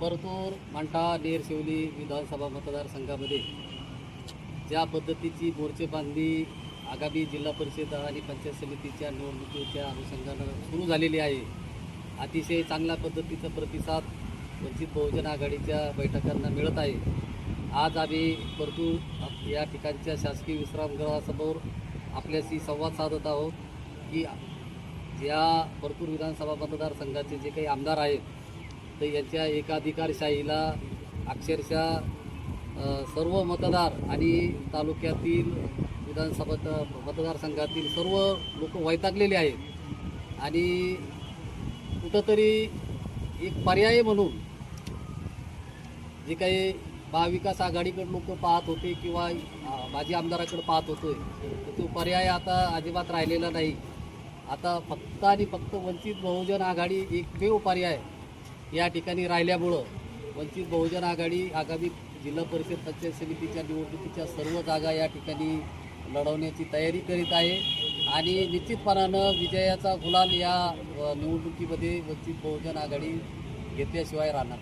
परतूर मांटा नेरशिवली विधानसभा मतदारसंघामध्ये ज्या पद्धतीची मोर्चेबांधणी आगामी जिल्हा परिषद आणि पंचायत समितीच्या निवडणुकीच्या अनुषंगानं सुरू झालेली आहे. अतिशय चांगल्या पद्धतीचा प्रतिसाद वंचित बहुजन आघाडीच्या बैठकांना मिळत आहे. आज आम्ही परतूर या ठिकाणच्या शासकीय विश्रामगृहासमोर आपल्याशी संवाद साधत आहोत की या परतूर विधानसभा मतदारसंघाचे जे काही आमदार आहेत तर यांच्या एकाधिकारशाहीला अक्षरशः सर्व मतदार आणि तालुक्यातील विधानसभा मतदारसंघातील सर्व लोक वैतागलेले आहेत. आणि कुठंतरी एक पर्याय म्हणून जे काही महाविकास आघाडीकडे लोक पाहत होते किंवा माजी आमदाराकडे पाहत होते तर तो पर्याय आता अजिबात राहिलेला नाही. आता फक्त आणि फक्त वंचित बहुजन आघाडी एकमेव पर्याय या ठिकाणी राहिल्यामुळं वंचित बहुजन आघाडी आगामी जिल्हा परिषद पंचायत समितीच्या निवडणुकीच्या सर्व जागा या ठिकाणी लढवण्याची तयारी करीत आहे. आणि निश्चितपणानं विजयाचा गुलाल या निवडणुकीमध्ये वंचित बहुजन आघाडी घेतल्याशिवाय राहणार